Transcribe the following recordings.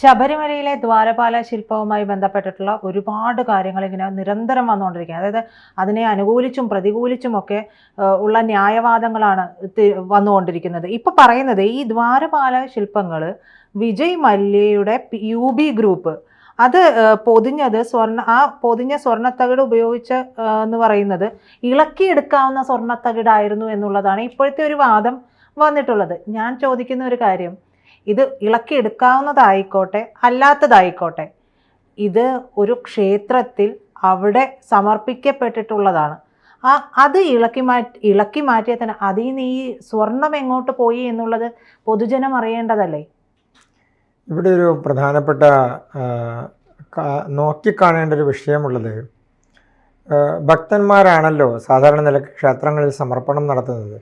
ശബരിമലയിലെ ദ്വാരപാല ശില്പവുമായി ബന്ധപ്പെട്ടിട്ടുള്ള ഒരുപാട് കാര്യങ്ങൾ ഇങ്ങനെ നിരന്തരം വന്നുകൊണ്ടിരിക്കുകയാണ്. അതായത് അതിനെ അനുകൂലിച്ചും പ്രതികൂലിച്ചും ഒക്കെ ഉള്ള ന്യായവാദങ്ങളാണ് വന്നുകൊണ്ടിരിക്കുന്നത്. ഇപ്പൊ പറയുന്നത് ഈ ദ്വാരപാല ശില്പങ്ങൾ വിജയ് മല്യയുടെ യു ബി ഗ്രൂപ്പ് അത് പൊതിഞ്ഞത് സ്വർണ ആ പൊതിഞ്ഞ സ്വർണത്തകിട് ഉപയോഗിച്ച് എന്ന് പറയുന്നത് ഇളക്കിയെടുക്കാവുന്ന സ്വർണത്തകിടായിരുന്നു എന്നുള്ളതാണ് ഇപ്പോഴത്തെ ഒരു വാദം വന്നിട്ടുള്ളത്. ഞാൻ ചോദിക്കുന്ന ഒരു കാര്യം ഇത് ഇളക്കിയെടുക്കാവുന്നതായിക്കോട്ടെ അല്ലാത്തതായിക്കോട്ടെ ഇത് ഒരു ക്ഷേത്രത്തിൽ അവിടെ സമർപ്പിക്കപ്പെട്ടിട്ടുള്ളതാണ്. ആ അത് ഇളക്കി മാറ്റി ഇളക്കി മാറ്റിയാൽ തന്നെ അതിൽ നിന്ന് ഈ സ്വർണം എങ്ങോട്ട് പോയി എന്നുള്ളത് പൊതുജനം അറിയേണ്ടതല്ലേ? ഇവിടെ ഒരു പ്രധാനപ്പെട്ട നോക്കിക്കാണേണ്ട ഒരു വിഷയമുള്ളത് ഭക്തന്മാരാണല്ലോ സാധാരണ നിലയ്ക്ക് ക്ഷേത്രങ്ങളിൽ സമർപ്പണം നടത്തുന്നത്.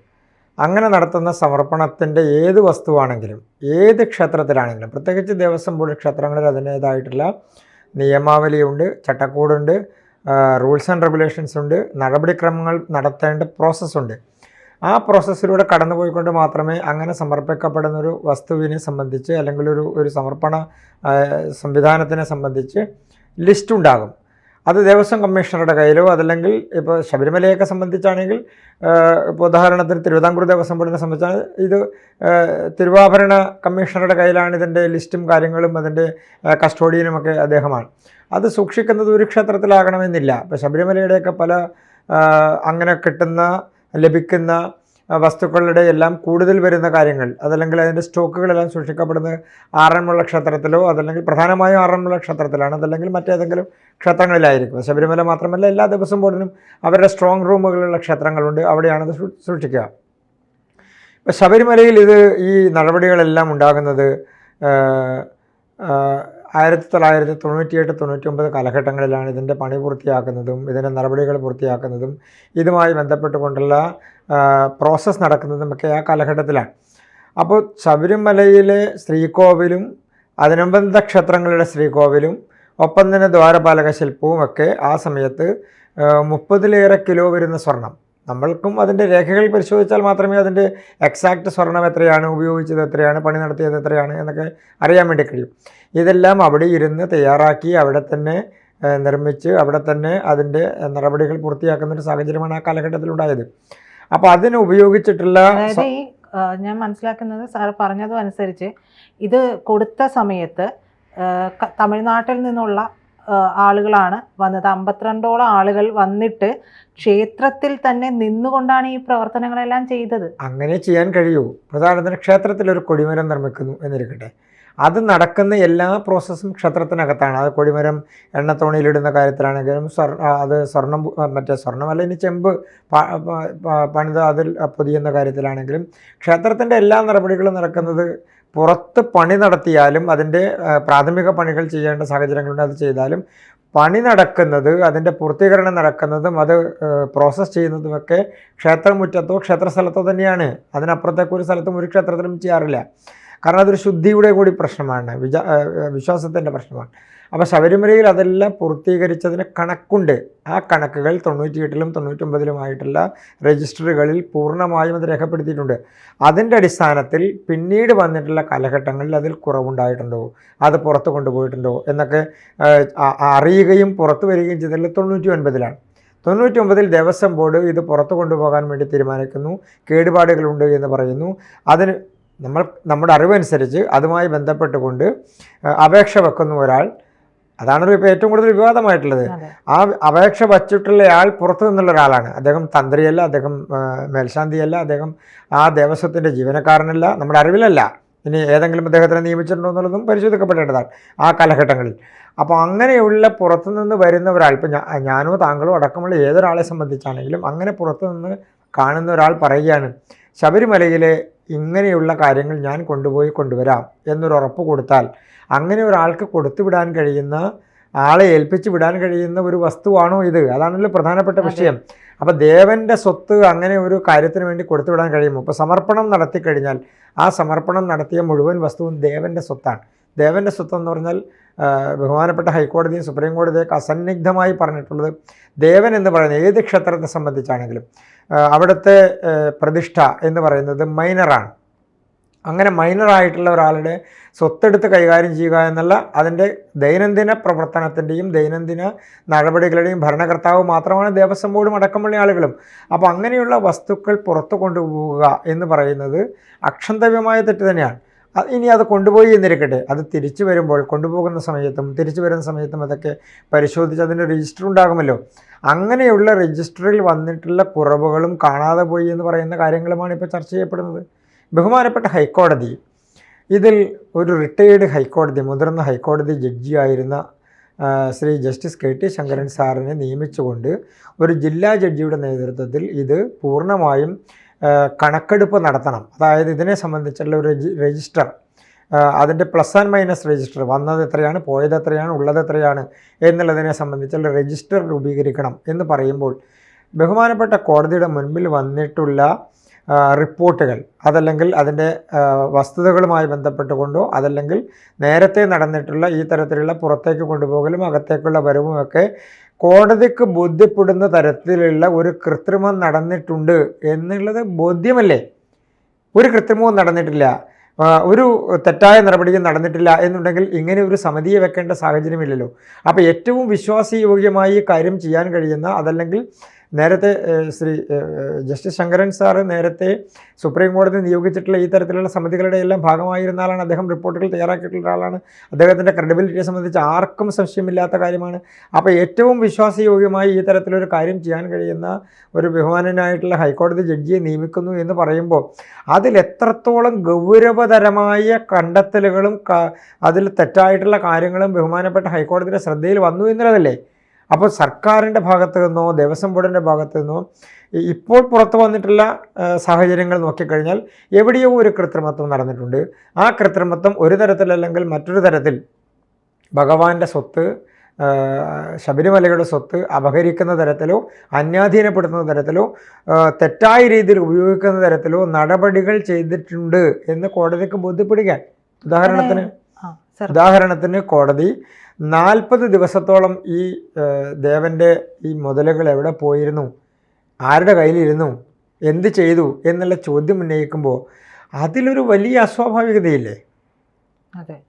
അങ്ങനെ നടത്തുന്ന സമർപ്പണത്തിന്റെ ഏത് വസ്തുവാണെങ്കിലും ഏത് ക്ഷേത്രത്തിലാണെങ്കിലും പ്രത്യേകിച്ച് ദേവസ്വം ബോർഡ് ക്ഷേത്രങ്ങളിൽ അതിന്റേതായിട്ടുള്ള നിയമാവലിയുണ്ട് ചട്ടക്കൂടുണ്ട് റൂൾസ് ആൻഡ് റെഗുലേഷൻസ് ഉണ്ട് നടപടിക്രമങ്ങൾ നടത്തേണ്ട പ്രോസസ്സുണ്ട് ആ പ്രോസസ്സിലൂടെ കടന്നുപോയിക്കൊണ്ട് മാത്രമേ അങ്ങനെ സമർപ്പിക്കപ്പെടുന്ന ഒരു വസ്തുവിനെ സംബന്ധിച്ച് അല്ലെങ്കിൽ ഒരു ഒരു സമർപ്പണ സംവിധാനത്തിനെ സംബന്ധിച്ച് ലിസ്റ്റ് ഉണ്ടാകും. അത് ദേവസ്വം കമ്മീഷണറുടെ കയ്യിലോ അതല്ലെങ്കിൽ ഇപ്പോൾ ശബരിമലയൊക്കെ സംബന്ധിച്ചാണെങ്കിൽ ഇപ്പോൾ ഉദാഹരണത്തിന് തിരുവിതാംകൂർ ദേവസ്വം ബോർഡിനെ സംബന്ധിച്ചാണ് ഇത് തിരുവാഭരണ കമ്മീഷണറുടെ കയ്യിലാണ് ഇതിന്റെ ലിസ്റ്റും കാര്യങ്ങളും അതിന്റെ കസ്റ്റോഡിയനും കസ്റ്റോഡിയനുമൊക്കെ അദ്ദേഹമാണ്. അത് സൂക്ഷിക്കുന്നത് ഒരു ക്ഷേത്രത്തിലാകണമെന്നില്ല. ഇപ്പോൾ ശബരിമലയുടെയൊക്കെ പല അങ്ങനെ കിട്ടുന്ന ലഭിക്കുന്ന വസ്തുക്കളുടെ എല്ലാം കൂടുതൽ വരുന്ന കാര്യങ്ങൾ അതല്ലെങ്കിൽ അതിന്റെ സ്റ്റോക്കുകളെല്ലാം സൂക്ഷിക്കപ്പെടുന്നത് ആറന്മുള ക്ഷേത്രത്തിലോ അതല്ലെങ്കിൽ പ്രധാനമായും ആറന്മുള ക്ഷേത്രത്തിലാണ് അതല്ലെങ്കിൽ മറ്റേതെങ്കിലും ക്ഷേത്രങ്ങളിലായിരിക്കും. ശബരിമല മാത്രമല്ല എല്ലാ ദിവസം പോലും അവരുടെ സ്ട്രോങ് റൂമുകളുള്ള ക്ഷേത്രങ്ങളുണ്ട്. അവിടെയാണ് അത് സൂ- സൂക്ഷിക്കുക. ഇപ്പോൾ ശബരിമലയിൽ ഇത് ഈ നടപടികളെല്ലാം ഉണ്ടാകുന്നത് ആയിരത്തി തൊള്ളായിരത്തി തൊണ്ണൂറ്റിയെട്ട് തൊണ്ണൂറ്റൊമ്പത് കാലഘട്ടങ്ങളിലാണ് ഇതിന്റെ പണി പൂർത്തിയാക്കുന്നതും ഇതിന്റെ നടപടികൾ പൂർത്തിയാക്കുന്നതും ഇതുമായി ബന്ധപ്പെട്ടുകൊണ്ടുള്ള പ്രോസസ്സ് നടക്കുന്നതും ഒക്കെ ആ കാലഘട്ടത്തിലാണ്. അപ്പോൾ ശബരിമലയിലെ ശ്രീകോവിലും അതിനനുബന്ധ ക്ഷേത്രങ്ങളുടെ ശ്രീകോവിലും ഒപ്പം തന്നെ ദ്വാരപാലക ശില്പവും ഒക്കെ ആ സമയത്ത് മുപ്പതിലേറെ കിലോ വരുന്ന സ്വർണം. നമ്മൾക്കും അതിന്റെ രേഖകൾ പരിശോധിച്ചാൽ മാത്രമേ അതിന്റെ എക്സാക്ട് സ്വർണം എത്രയാണ് ഉപയോഗിച്ചത് എത്രയാണ് പണി നടത്തിയത് എത്രയാണ് എന്നൊക്കെ അറിയാൻ വേണ്ടി കഴിയും. ഇതെല്ലാം അവിടെ ഇരുന്ന് തയ്യാറാക്കി അവിടെ തന്നെ നിർമ്മിച്ച് അവിടെ തന്നെ അതിന്റെ നടപടികൾ പൂർത്തിയാക്കുന്ന ഒരു സാഹചര്യമാണ് ആ കാലഘട്ടത്തിലുണ്ടായത് അപ്പോൾ അതിന് ഉപയോഗിച്ചിട്ടുള്ള ഞാൻ മനസ്സിലാക്കുന്നത് സാർ പറഞ്ഞതും അനുസരിച്ച് ഇത് കൊടുത്ത സമയത്ത് തമിഴ്നാട്ടിൽ നിന്നുള്ള ആളുകളാണ് വന്നത്. അമ്പത്തിരണ്ടോളം ആളുകൾ വന്നിട്ട് ക്ഷേത്രത്തിൽ തന്നെ നിന്നുകൊണ്ടാണ് ഈ പ്രവർത്തനങ്ങളെല്ലാം ചെയ്തത്. അങ്ങനെ ചെയ്യാൻ കഴിയൂ. ഉദാഹരണത്തിന് ക്ഷേത്രത്തിൽ ഒരു കൊടിമരം നിർമ്മിക്കുന്നു എന്നിരിക്കട്ടെ. അത് നടക്കുന്ന എല്ലാ പ്രോസസ്സും ക്ഷേത്രത്തിനകത്താണ്. അത് കൊടിമരം എണ്ണത്തോണിയിലിടുന്ന കാര്യത്തിലാണെങ്കിലും സ്വർ അത് സ്വർണം മറ്റേ സ്വർണമല്ല ഇനി ചെമ്പ് പണിത് അതിൽ പൊതിയുന്ന കാര്യത്തിലാണെങ്കിലും ക്ഷേത്രത്തിന്റെ എല്ലാ നടപടികളും നടക്കുന്നത് പുറത്ത് പണി നടത്തിയാലും അതിന്റെ പ്രാഥമിക പണികൾ ചെയ്യേണ്ട സാഹചര്യങ്ങളുണ്ട്. അത് ചെയ്താലും പണി നടക്കുന്നത് അതിന്റെ പൂർത്തീകരണം നടക്കുന്നതും അത് പ്രോസസ്സ് ചെയ്യുന്നതുമൊക്കെ ക്ഷേത്രമുറ്റത്തോ ക്ഷേത്രസ്ഥലത്തോ തന്നെയാണ്. അതിനപ്പുറത്തേക്ക് ഒരു സ്ഥലത്തും ഒരു ക്ഷേത്രത്തിലും ചെയ്യാറില്ല. കാരണം അതൊരു ശുദ്ധിയുടെ കൂടി പ്രശ്നമാണ്. വിജ വിശ്വാസത്തിന്റെ പ്രശ്നമാണ്. അപ്പോൾ ശബരിമലയിൽ അതെല്ലാം പൂർത്തീകരിച്ചതിന് കണക്കുണ്ട്. ആ കണക്കുകൾ തൊണ്ണൂറ്റിയെട്ടിലും തൊണ്ണൂറ്റൊമ്പതിലുമായിട്ടുള്ള രജിസ്റ്ററുകളിൽ പൂർണമായും അത് രേഖപ്പെടുത്തിയിട്ടുണ്ട്. അതിന്റെ അടിസ്ഥാനത്തിൽ പിന്നീട് വന്നിട്ടുള്ള കാലഘട്ടങ്ങളിൽ അതിൽ കുറവുണ്ടായിട്ടുണ്ടോ? അത് പുറത്ത് കൊണ്ടുപോയിട്ടുണ്ടോ? എന്നൊക്കെ അറിയുകയും പുറത്തു വരികയും ചെയ്തതിൽ തൊണ്ണൂറ്റി ഒൻപതിലാണ് തൊണ്ണൂറ്റി ഒമ്പതിൽ ദേവസ്വം ബോർഡ് ഇത് പുറത്തു കൊണ്ടുപോകാൻ വേണ്ടി തീരുമാനിക്കുന്നു. കേടുപാടുകളുണ്ട് എന്ന് പറയുന്നു. അതിന് നമ്മൾ നമ്മുടെ അറിവനുസരിച്ച് അതുമായി ബന്ധപ്പെട്ടുകൊണ്ട് അപേക്ഷ വെക്കുന്ന ഒരാൾ അതാണല്ലോ ഇപ്പോൾ ഏറ്റവും കൂടുതൽ വിവാദമായിട്ടുള്ളത്. ആ അപേക്ഷ വച്ചിട്ടുള്ള ആൾ പുറത്തു നിന്നുള്ള ഒരാളാണ്. അദ്ദേഹം തന്ത്രിയല്ല അദ്ദേഹം മേൽശാന്തിയല്ല അദ്ദേഹം ആ ദേവസ്വത്തിന്റെ ജീവനക്കാരനല്ല നമ്മുടെ അറിവിലല്ല. ഇനി ഏതെങ്കിലും അദ്ദേഹത്തിനെ നിയമിച്ചിട്ടുണ്ടോ എന്നുള്ളതും പരിശോധിക്കപ്പെടേണ്ടതാണ് ആ കാലഘട്ടങ്ങളിൽ. അപ്പോൾ അങ്ങനെയുള്ള പുറത്തു നിന്ന് വരുന്ന ഒരാൾ ഇപ്പം ഞാനോ താങ്കളോ അടക്കമുള്ള ഏതൊരാളെ സംബന്ധിച്ചാണെങ്കിലും അങ്ങനെ പുറത്തു നിന്ന് കാണുന്ന ഒരാൾ പറയുകയാണ് ശബരിമലയിലെ ഇങ്ങനെയുള്ള കാര്യങ്ങൾ ഞാൻ കൊണ്ടുപോയി കൊണ്ടുവരാം എന്നൊരു ഉറപ്പ് കൊടുത്താൽ അങ്ങനെ ഒരാൾക്ക് കൊടുത്തു വിടാൻ കഴിയുന്ന ആളെ ഏൽപ്പിച്ച് വിടാൻ കഴിയുന്ന ഒരു വസ്തുവാണോ ഇത്? അതാണല്ലോ പ്രധാനപ്പെട്ട വിഷയം. അപ്പോൾ ദേവന്റെ സ്വത്ത് അങ്ങനെ ഒരു കാര്യത്തിന് വേണ്ടി കൊടുത്തു വിടാൻ കഴിയുമോ? ഇപ്പോൾ സമർപ്പണം നടത്തി കഴിഞ്ഞാൽ ആ സമർപ്പണം നടത്തിയ മുഴുവൻ വസ്തുവും ദേവന്റെ സ്വത്താണ്. ദേവന്റെ സ്വത്ത് എന്ന് പറഞ്ഞാൽ ബഹുമാനപ്പെട്ട ഹൈക്കോടതിയും സുപ്രീം കോടതിയൊക്കെ അസന്നിഗ്ധമായി പറഞ്ഞിട്ടുള്ളത് ദേവൻ എന്ന് പറയുന്നത് ഏത് ക്ഷേത്രത്തെ സംബന്ധിച്ചാണെങ്കിലും അവിടുത്തെ പ്രതിഷ്ഠ എന്ന് പറയുന്നത് മൈനറാണ്. അങ്ങനെ മൈനറായിട്ടുള്ള ഒരാളുടെ സ്വത്തെടുത്ത് കൈകാര്യം ചെയ്യുക എന്നുള്ള അതിന്റെ ദൈനംദിന പ്രവർത്തനത്തിന്റെയും ദൈനംദിന നടപടികളുടെയും ഭരണകർത്താവ് മാത്രമാണ് ദേവസ്വം ബോർഡും അടക്കമുള്ള ആളുകളും. അപ്പോൾ അങ്ങനെയുള്ള വസ്തുക്കൾ പുറത്തു കൊണ്ടുപോവുക എന്ന് പറയുന്നത് അക്ഷന്തവ്യമായ തെറ്റ് തന്നെയാണ്. ഇനി അത് കൊണ്ടുപോയി എന്നിരിക്കട്ടെ. അത് തിരിച്ചു വരുമ്പോൾ കൊണ്ടുപോകുന്ന സമയത്തും തിരിച്ചു വരുന്ന സമയത്തും അതൊക്കെ പരിശോധിച്ച് അതിന്റെ രജിസ്റ്റർ ഉണ്ടാകുമല്ലോ. അങ്ങനെയുള്ള രജിസ്റ്ററിൽ വന്നിട്ടുള്ള കുറവുകളും കാണാതെ പോയി എന്ന് പറയുന്ന കാര്യങ്ങളുമാണ് ഇപ്പോൾ ചർച്ച ചെയ്യപ്പെടുന്നത്. ബഹുമാനപ്പെട്ട ഹൈക്കോടതി ഇതിൽ ഒരു റിട്ടയേർഡ് ഹൈക്കോടതി മുതിർന്ന ഹൈക്കോടതി ജഡ്ജിയായിരുന്ന Shri justice K T Sankaran സാറിനെ നിയമിച്ചുകൊണ്ട് ഒരു ജില്ലാ ജഡ്ജിയുടെ നേതൃത്വത്തിൽ ഇത് പൂർണമായും കണക്കെടുപ്പ് നടത്തണം. അതായത് ഇതിനെ സംബന്ധിച്ചുള്ള ഒരു രജിസ്റ്റർ അതിന്റെ പ്ലസ് ആൻഡ് മൈനസ് രജിസ്റ്റർ വന്നത് എത്രയാണ് പോയത് എത്രയാണ് ഉള്ളത് എത്രയാണ് എന്നുള്ളതിനെ സംബന്ധിച്ചുള്ള രജിസ്റ്റർ രൂപീകരിക്കണം എന്ന് പറയുമ്പോൾ ബഹുമാനപ്പെട്ട കോടതിയുടെ മുൻപിൽ വന്നിട്ടുള്ള റിപ്പോർട്ടുകൾ. അതല്ലെങ്കിൽ അതിന്റെ വസ്തുതകളുമായി ബന്ധപ്പെട്ടുകൊണ്ടോ അതല്ലെങ്കിൽ നേരത്തെ നടന്നിട്ടുള്ള ഈ തരത്തിലുള്ള പുറത്തേക്ക് കൊണ്ടുപോകലും അകത്തേക്കുള്ള വരവുമൊക്കെ കോടതിക്ക് ബോധ്യപ്പെടുന്ന തരത്തിലുള്ള ഒരു കൃത്രിമം നടന്നിട്ടുണ്ട് എന്നുള്ളത് ബോധ്യമല്ലേ? ഒരു കൃത്രിമവും നടന്നിട്ടില്ല. ഒരു തെറ്റായ നടപടിയും നടന്നിട്ടില്ല എന്നുണ്ടെങ്കിൽ ഇങ്ങനെ ഒരു സമിതിയെ വെക്കേണ്ട സാഹചര്യമില്ലല്ലോ. അപ്പോൾ ഏറ്റവും വിശ്വാസയോഗ്യമായി കാര്യം ചെയ്യാൻ കഴിയുന്ന അതല്ലെങ്കിൽ നേരത്തെ ശ്രീ ജസ്റ്റിസ് ശങ്കരൻ സാർ നേരത്തെ സുപ്രീം കോടതി നിയോഗിച്ചിട്ടുള്ള ഈ തരത്തിലുള്ള സമിതികളുടെ എല്ലാം ഭാഗമായിരുന്ന ആളാണ്. അദ്ദേഹം റിപ്പോർട്ടുകൾ തയ്യാറാക്കിയിട്ടുള്ള ആളാണ് അദ്ദേഹത്തിന്റെ ക്രെഡിബിലിറ്റിയെ സംബന്ധിച്ച് ആർക്കും സംശയമില്ലാത്ത കാര്യമാണ്. അപ്പോൾ ഏറ്റവും വിശ്വാസയോഗ്യമായി ഈ തരത്തിലൊരു കാര്യം ചെയ്യാൻ കഴിയുന്ന ഒരു ബഹുമാനനായിട്ടുള്ള ഹൈക്കോടതി ജഡ്ജിയെ നിയമിക്കുന്നു എന്ന് പറയുമ്പോൾ അതിൽ എത്രത്തോളം ഗൗരവതരമായ കണ്ടെത്തലുകളും അതിൽ തെറ്റായിട്ടുള്ള കാര്യങ്ങളും ബഹുമാനപ്പെട്ട ഹൈക്കോടതിയുടെ ശ്രദ്ധയിൽ വന്നു എന്നുള്ളതല്ലേ? അപ്പോൾ സർക്കാരിന്റെ ഭാഗത്തു നിന്നോ ദേവസ്വം ബോർഡിന്റെ ഭാഗത്തു നിന്നോ ഇപ്പോൾ പുറത്തു വന്നിട്ടുള്ള സാഹചര്യങ്ങൾ നോക്കിക്കഴിഞ്ഞാൽ എവിടെയോ ഒരു കൃത്രിമത്വം നടന്നിട്ടുണ്ട്. ആ കൃത്രിമത്വം ഒരു തരത്തിലല്ലെങ്കിൽ മറ്റൊരു തരത്തിൽ ഭഗവാന്റെ സ്വത്ത് ശബരിമലയുടെ സ്വത്ത് അപഹരിക്കുന്ന തരത്തിലോ അന്യാധീനപ്പെടുത്തുന്ന തരത്തിലോ തെറ്റായ രീതിയിൽ ഉപയോഗിക്കുന്ന തരത്തിലോ നടപടികൾ ചെയ്തിട്ടുണ്ട് എന്ന് കോടതിക്ക് ബോധ്യപ്പെടുക ഉദാഹരണത്തിന് ഉദാഹരണത്തിന് കോടതി നാൽപ്പത് ദിവസത്തോളം ഈ ദേവന്റെ ഈ മുതലുകൾ എവിടെ പോയിരുന്നു? ആരുടെ കയ്യിലിരുന്നു? എന്ത് ചെയ്തു? എന്നുള്ള ചോദ്യം ഉന്നയിക്കുമ്പോൾ അതിലൊരു വലിയ അസ്വാഭാവികതയില്ലേ? അതെ.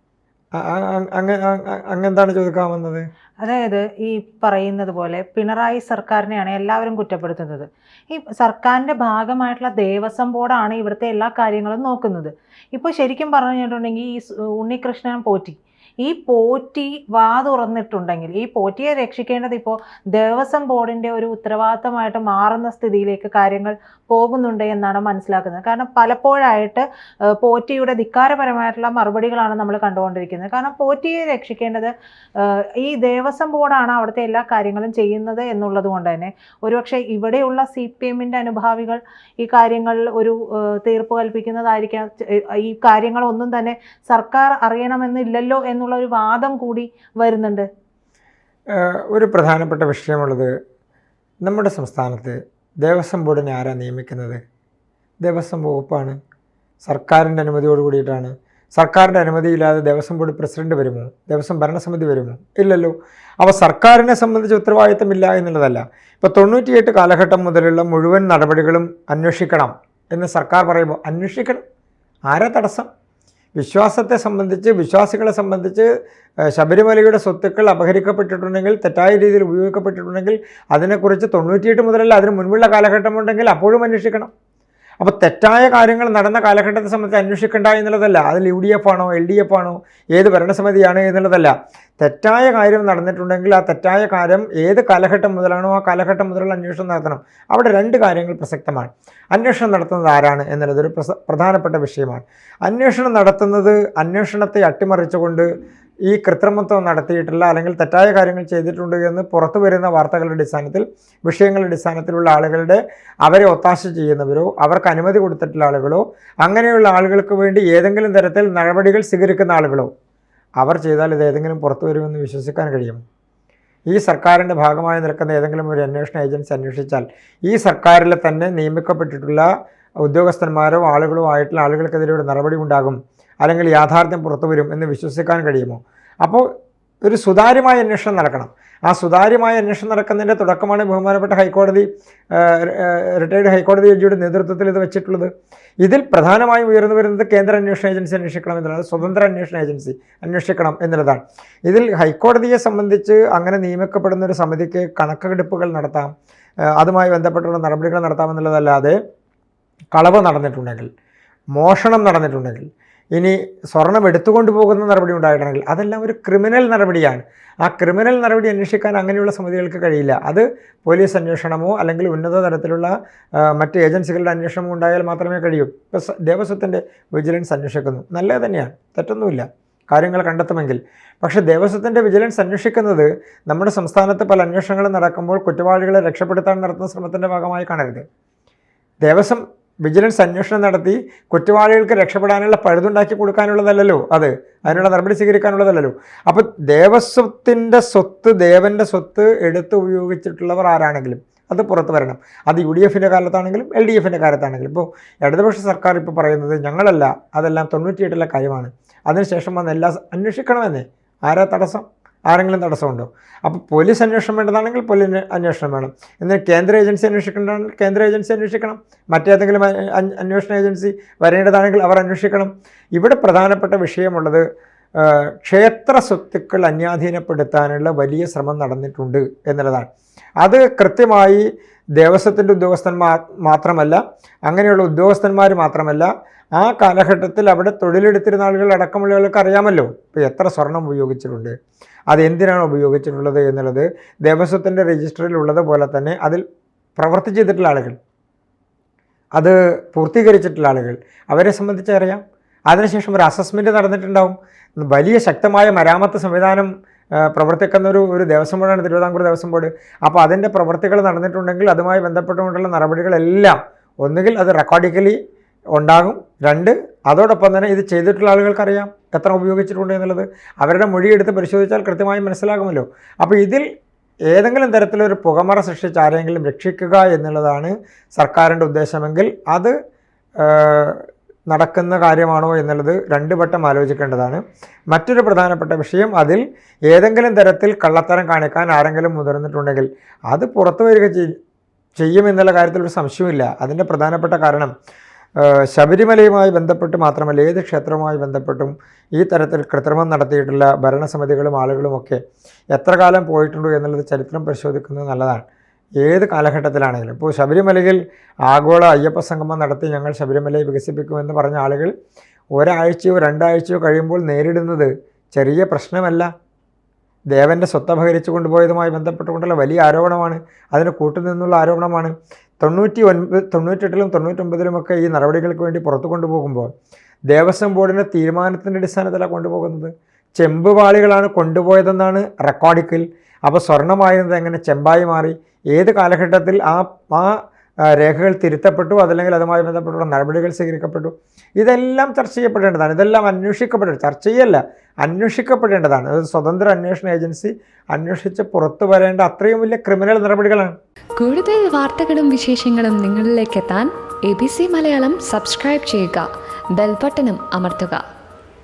അങ്ങെന്താണ് ചോദിക്കാൻ വന്നത്? അതായത് ഈ പറയുന്നത് പോലെ പിണറായി സർക്കാരിനെയാണ് എല്ലാവരും കുറ്റപ്പെടുത്തുന്നത്. ഈ സർക്കാരിന്റെ ഭാഗമായിട്ടുള്ള ദേവസ്വം ബോർഡാണ് ഇവിടുത്തെ എല്ലാ കാര്യങ്ങളും നോക്കുന്നത്. ഇപ്പോൾ ശരിക്കും പറഞ്ഞിട്ടുണ്ടെങ്കിൽ ഈ ഉണ്ണികൃഷ്ണൻ പോറ്റി ഈ പോറ്റി വാ തുറന്നിട്ടുണ്ടെങ്കിൽ ഈ പോറ്റിയെ രക്ഷിക്കേണ്ടത് ഇപ്പോൾ ദേവസ്വം ബോർഡിന്റെ ഒരു ഉത്തരവാദിത്തമായിട്ട് മാറുന്ന സ്ഥിതിയിലേക്ക് കാര്യങ്ങൾ പോകുന്നുണ്ട് എന്നാണ് മനസ്സിലാക്കുന്നത്. കാരണം പലപ്പോഴായിട്ട് പോറ്റിയുടെ ധിക്കാരപരമായിട്ടുള്ള മറുപടികളാണ് നമ്മൾ കണ്ടുകൊണ്ടിരിക്കുന്നത്. കാരണം പോറ്റിയെ രക്ഷിക്കേണ്ടത് ഈ ദേവസ്വം ബോർഡാണ് അവിടുത്തെ എല്ലാ കാര്യങ്ങളും ചെയ്യുന്നത് എന്നുള്ളത് കൊണ്ട് തന്നെ. ഒരുപക്ഷെ ഇവിടെയുള്ള സി പി എമ്മിന്റെ അനുഭാവികൾ ഈ കാര്യങ്ങളിൽ ഒരു തീർപ്പ് കൽപ്പിക്കുന്നതായിരിക്കാം ഈ കാര്യങ്ങളൊന്നും തന്നെ സർക്കാർ അറിയണമെന്നില്ലല്ലോ എന്നുള്ള ഒരു വാദം കൂടി വരുന്നുണ്ട്. ഒരു പ്രധാനപ്പെട്ട വിഷയമുള്ളത് നമ്മുടെ സംസ്ഥാനത്ത് ദേവസ്വം ബോർഡിനെ ആരാ നിയമിക്കുന്നത്? ദേവസ്വം വകുപ്പാണ്. സർക്കാരിന്റെ അനുമതിയോട് കൂടിയിട്ടാണ്. സർക്കാരിന്റെ അനുമതിയില്ലാതെ ദേവസ്വം ബോർഡ് പ്രസിഡന്റ് വരുമോ? ദേവസ്വം ഭരണസമിതി വരുമോ? ഇല്ലല്ലോ. അവ സർക്കാരിനെ സംബന്ധിച്ച് ഉത്തരവാദിത്തമില്ല എന്നുള്ളതല്ല. ഇപ്പോൾ തൊണ്ണൂറ്റിയെട്ട് കാലഘട്ടം മുതലുള്ള മുഴുവൻ നടപടികളും അന്വേഷിക്കണം എന്ന് സർക്കാർ പറയുമ്പോൾ അന്വേഷിക്കണം. ആരാ തടസ്സം? വിശ്വാസത്തെ സംബന്ധിച്ച് വിശ്വാസികളെ സംബന്ധിച്ച് ശബരിമലയുടെ സ്വത്തുക്കൾ അപഹരിക്കപ്പെട്ടിട്ടുണ്ടെങ്കിൽ തെറ്റായ രീതിയിൽ ഉപയോഗിക്കപ്പെട്ടിട്ടുണ്ടെങ്കിൽ അതിനെക്കുറിച്ച് തൊണ്ണൂറ്റിയെട്ട് മുതലല്ല അതിന് മുൻപുള്ള കാലഘട്ടമുണ്ടെങ്കിൽ അപ്പോഴും അന്വേഷിക്കണം. അപ്പോൾ തെറ്റായ കാര്യങ്ങൾ നടന്ന കാലഘട്ടത്തെ സംബന്ധിച്ച് അന്വേഷിക്കേണ്ട എന്നുള്ളതല്ല. അതിൽ യു ഡി എഫ് ആണോ എൽ ഡി എഫ് ആണോ ഏത് ഭരണസമിതിയാണ് എന്നുള്ളതല്ല. തെറ്റായ കാര്യം നടന്നിട്ടുണ്ടെങ്കിൽ ആ തെറ്റായ കാര്യം ഏത് കാലഘട്ടം മുതലാണോ ആ കാലഘട്ടം മുതലുള്ള അന്വേഷണം നടത്തണം. അവിടെ രണ്ട് കാര്യങ്ങൾ പ്രസക്തമാണ്. അന്വേഷണം നടത്തുന്നത് ആരാണ് എന്നുള്ളതൊരു ഒരു പ്രധാനപ്പെട്ട വിഷയമാണ്. അന്വേഷണം നടത്തുന്നത് അന്വേഷണത്തെ അട്ടിമറിച്ചുകൊണ്ട് ഈ കൃത്രിമത്വം നടത്തിയിട്ടില്ല അല്ലെങ്കിൽ തെറ്റായ കാര്യങ്ങൾ ചെയ്തിട്ടുണ്ട് എന്ന് പുറത്തു വരുന്ന വാർത്തകളുടെ അടിസ്ഥാനത്തിൽ വിഷയങ്ങളുടെ അടിസ്ഥാനത്തിലുള്ള ആളുകളുടെ അവരെ ഒത്താശ ചെയ്യുന്നവരോ അവർക്ക് അനുമതി കൊടുത്തിട്ടുള്ള ആളുകളോ അങ്ങനെയുള്ള ആളുകൾക്ക് വേണ്ടി ഏതെങ്കിലും തരത്തിൽ നടപടികൾ സ്വീകരിക്കുന്ന ആളുകളോ അവർ ചെയ്താൽ ഇത് ഏതെങ്കിലും പുറത്തു വരുമെന്ന് വിശ്വസിക്കാൻ കഴിയും. ഈ സർക്കാരിന്റെ ഭാഗമായി നിൽക്കുന്ന ഏതെങ്കിലും ഒരു അന്വേഷണ ഏജൻസി അന്വേഷിച്ചാൽ ഈ സർക്കാരിൽ തന്നെ നിയമിക്കപ്പെട്ടിട്ടുള്ള ഉദ്യോഗസ്ഥന്മാരോ ആളുകളോ ആയിട്ടുള്ള ആളുകൾക്കെതിരെ ഒരു നടപടി ഉണ്ടാകും അല്ലെങ്കിൽ യാഥാർത്ഥ്യം പുറത്തു വരും എന്ന് വിശ്വസിക്കാൻ കഴിയുമോ? അപ്പോൾ ഒരു സുതാര്യമായ അന്വേഷണം നടക്കണം. ആ സുതാര്യമായ അന്വേഷണം നടക്കുന്നതിന്റെ തുടക്കമാണ് ബഹുമാനപ്പെട്ട ഹൈക്കോടതി റിട്ടയർഡ് ഹൈക്കോടതി ജഡ്ജിയുടെ നേതൃത്വത്തിൽ ഇത് വെച്ചിട്ടുള്ളത്. ഇതിൽ പ്രധാനമായും ഉയർന്നു വരുന്നത് കേന്ദ്ര അന്വേഷണ ഏജൻസി അന്വേഷിക്കണം എന്നുള്ളത് സ്വതന്ത്ര അന്വേഷണ ഏജൻസി അന്വേഷിക്കണം എന്നുള്ളതാണ്. ഇതിൽ ഹൈക്കോടതിയെ സംബന്ധിച്ച് അങ്ങനെ നിയമിക്കപ്പെടുന്ന ഒരു സമിതിക്ക് കണക്കെടുപ്പുകൾ നടത്താം അതുമായി ബന്ധപ്പെട്ടുള്ള നടപടികൾ നടത്താമെന്നുള്ളതല്ലാതെ കളവ് നടന്നിട്ടുണ്ടെങ്കിൽ മോഷണം നടന്നിട്ടുണ്ടെങ്കിൽ ഇനി സ്വർണം എടുത്തുകൊണ്ട് പോകുന്ന നടപടി ഉണ്ടായിട്ടുണ്ടെങ്കിൽ അതെല്ലാം ഒരു ക്രിമിനൽ നടപടിയാണ്. ആ ക്രിമിനൽ നടപടി അന്വേഷിക്കാൻ അങ്ങനെയുള്ള സമിതികൾക്ക് കഴിയില്ല. അത് പോലീസ് അന്വേഷണമോ അല്ലെങ്കിൽ ഉന്നത തലത്തിലുള്ള മറ്റ് ഏജൻസികളുടെ അന്വേഷണമോ ഉണ്ടായാൽ മാത്രമേ കഴിയൂ. ഇപ്പോൾ ദേവസ്വത്തിന്റെ വിജിലൻസ് അന്വേഷിക്കുന്നു. നല്ലത് തന്നെയാണ്. തെറ്റൊന്നുമില്ല. കാര്യങ്ങൾ കണ്ടെത്തുമെങ്കിൽ. പക്ഷേ ദേവസ്വത്തിന്റെ വിജിലൻസ് അന്വേഷിക്കുന്നത് നമ്മുടെ സംസ്ഥാനത്ത് പല അന്വേഷണങ്ങളും നടക്കുമ്പോൾ കുറ്റവാളികളെ രക്ഷപ്പെടുത്താൻ നടത്തുന്ന ശ്രമത്തിന്റെ ഭാഗമായി കാണരുത്. ദേവസ്വം വിജിലൻസ് അന്വേഷണം നടത്തി കുറ്റവാളികൾക്ക് രക്ഷപ്പെടാനുള്ള പഴുതുണ്ടാക്കി കൊടുക്കാനുള്ളതല്ലോ അത്. അതിനുള്ള നടപടി സ്വീകരിക്കാനുള്ളതല്ലോ അപ്പോൾ ദേവസ്വത്തിന്റെ സ്വത്ത് ദേവന്റെ സ്വത്ത് എടുത്ത് ഉപയോഗിച്ചിട്ടുള്ളവർ ആരാണെങ്കിലും അത് പുറത്ത് വരണം. അത് യു ഡി എഫിന്റെ കാലത്താണെങ്കിലും എൽ ഡി എഫിന്റെ കാലത്താണെങ്കിലും. ഇപ്പോൾ ഇടതുപക്ഷ സർക്കാർ ഇപ്പോൾ പറയുന്നത് ഞങ്ങളല്ല അതെല്ലാം തൊണ്ണൂറ്റിയെട്ടിലെ കാര്യമാണ്. അതിനുശേഷം വന്ന എല്ലാ അന്വേഷിക്കണമെന്നേ? ആരാ തടസ്സം? ആരെങ്കിലും തടസ്സമുണ്ടോ? അപ്പോൾ പോലീസ് അന്വേഷണം വേണ്ടതാണെങ്കിൽ പോലീസ് അന്വേഷണം വേണം. എന്നാൽ കേന്ദ്ര ഏജൻസി അന്വേഷിക്കേണ്ടതാണെങ്കിൽ കേന്ദ്ര ഏജൻസി അന്വേഷിക്കണം. മറ്റേതെങ്കിലും അന്വേഷണ ഏജൻസി വരേണ്ടതാണെങ്കിൽ അവർ അന്വേഷിക്കണം. ഇവിടെ പ്രധാനപ്പെട്ട വിഷയമുള്ളത് ക്ഷേത്ര സ്വത്തുക്കൾ അന്യാധീനപ്പെടുത്താനുള്ള വലിയ ശ്രമം നടന്നിട്ടുണ്ട് എന്നുള്ളതാണ്. അത് കൃത്യമായി ദേവസ്വത്തിന്റെ ഉദ്യോഗസ്ഥന്മാർ മാത്രമല്ല അങ്ങനെയുള്ള ഉദ്യോഗസ്ഥന്മാർ മാത്രമല്ല ആ കാലഘട്ടത്തിൽ അവിടെ തൊഴിലെടുത്തിരുന്ന ആളുകൾ അടക്കമുള്ളവർക്ക് അറിയാമല്ലോ. ഇപ്പോൾ എത്ര സ്വർണം ഉപയോഗിച്ചിട്ടുണ്ട് അത് എന്തിനാണ് ഉപയോഗിച്ചിട്ടുള്ളത് എന്നുള്ളത് ദേവസ്വത്തിന്റെ രജിസ്റ്ററിൽ ഉള്ളതുപോലെ തന്നെ അതിൽ പ്രവർത്തി ആളുകൾ അത് പൂർത്തീകരിച്ചിട്ടുള്ള ആളുകൾ. അവരെ സംബന്ധിച്ച് അറിയാം. അതിനുശേഷം ഒരു അസസ്മെന്റ് നടന്നിട്ടുണ്ടാവും. വലിയ ശക്തമായ മരാമത്ത് സംവിധാനം പ്രവർത്തിക്കുന്ന ഒരു ഒരു ദേവസ്വം ബോർഡാണ് തിരുവിതാംകൂർ ദേവസ്വം ബോർഡ്. അപ്പോൾ അതിന്റെ പ്രവർത്തികൾ നടന്നിട്ടുണ്ടെങ്കിൽ അതുമായി ബന്ധപ്പെട്ടുകൊണ്ടുള്ള നടപടികളെല്ലാം ഒന്നുകിൽ അത് റെക്കോർഡിക്കലി ഉണ്ടാകും. രണ്ട് അതോടൊപ്പം തന്നെ ഇത് ചെയ്തിട്ടുള്ള ആളുകൾക്കറിയാം എത്ര ഉപയോഗിച്ചിട്ടുണ്ട് എന്നുള്ളത്. അവരുടെ മൊഴിയെടുത്ത് പരിശോധിച്ചാൽ കൃത്യമായി മനസ്സിലാകുമല്ലോ. അപ്പോൾ ഇതിൽ ഏതെങ്കിലും തരത്തിലൊരു പുകമറ സൃഷ്ടിച്ച് ആരെങ്കിലും രക്ഷിക്കുക എന്നുള്ളതാണ് സർക്കാരിന്റെ ഉദ്ദേശമെങ്കിൽ അത് നടക്കുന്ന കാര്യമാണോ എന്നുള്ളത് രണ്ട് വട്ടം ആലോചിക്കേണ്ടതാണ്. മറ്റൊരു പ്രധാനപ്പെട്ട വിഷയം അതിൽ ഏതെങ്കിലും തരത്തിൽ കള്ളത്തരം കാണിക്കാൻ ആരെങ്കിലും മുതിർന്നിട്ടുണ്ടെങ്കിൽ അത് പുറത്തു വരിക ചെയ്യുമെന്നുള്ള കാര്യത്തിൽ ഒരു സംശയമില്ല അതിന്റെ പ്രധാനപ്പെട്ട കാരണം ശബരിമലയുമായി ബന്ധപ്പെട്ട് മാത്രമല്ല ഏത് ക്ഷേത്രവുമായി ബന്ധപ്പെട്ടും ഈ തരത്തിൽ കൃത്രിമം നടത്തിയിട്ടുള്ള ഭരണസമിതികളും ആളുകളുമൊക്കെ എത്ര കാലം പോയിട്ടുണ്ടോ എന്നുള്ളത് ചരിത്രം പരിശോധിക്കുന്നത് നല്ലതാണ്. ഏത് കാലഘട്ടത്തിലാണെങ്കിലും. ഇപ്പോൾ ശബരിമലയിൽ ആഗോള അയ്യപ്പ സംഗമം നടത്തി ഞങ്ങൾ ശബരിമലയെ വികസിപ്പിക്കുമെന്ന് പറഞ്ഞ ആളുകൾ ഒരാഴ്ചയോ രണ്ടാഴ്ചയോ കഴിയുമ്പോൾ നേരിടുന്നത് ചെറിയ പ്രശ്നമല്ല. ദേവന്റെ സ്വത്ത് അപഹരിച്ചു കൊണ്ടുപോയതുമായി ബന്ധപ്പെട്ടുകൊണ്ടുള്ള വലിയ ആരോപണമാണ്. അതിന് കൂട്ടുനിന്നുള്ള ആരോപണമാണ്. തൊണ്ണൂറ്റി ഒൻപത് തൊണ്ണൂറ്റെട്ടിലും തൊണ്ണൂറ്റൊമ്പതിലുമൊക്കെ ഈ നടപടികൾക്ക് വേണ്ടി പുറത്തു കൊണ്ടുപോകുമ്പോൾ ദേവസ്വം ബോർഡിന്റെ തീരുമാനത്തിന്റെ അടിസ്ഥാനത്തിലാണ് കൊണ്ടുപോകുന്നത്. ചെമ്പ് പാളികളാണ് കൊണ്ടുപോയതെന്നാണ് റെക്കോർഡിക്കൽ. അപ്പോൾ സ്വർണമായിരുന്നത് എങ്ങനെ ചെമ്പായി മാറി? ഏത് കാലഘട്ടത്തിൽ ആ ആ രേഖകൾ തിരുത്തപ്പെട്ടു? അതല്ലെങ്കിൽ അതുമായി ബന്ധപ്പെട്ടുള്ള നടപടികൾ സ്വീകരിക്കപ്പെട്ടു? ഇതെല്ലാം ചർച്ച ചെയ്യപ്പെടേണ്ടതാണ്. ഇതെല്ലാം അന്വേഷിക്കപ്പെടേണ്ട ചർച്ച ചെയ്യല്ല അന്വേഷിക്കപ്പെടേണ്ടതാണ്. ഒരു സ്വതന്ത്ര അന്വേഷണ ഏജൻസി അന്വേഷിച്ച് പുറത്തു വരേണ്ട അത്രയും വലിയ ക്രിമിനൽ നടപടികളാണ്. കൂടുതൽ വാർത്തകളും വിശേഷങ്ങളും നിങ്ങളിലേക്ക് എത്താൻ A B C Malayalam subscribe ചെയ്യുക. ബെൽബട്ടനും അമർത്തുക.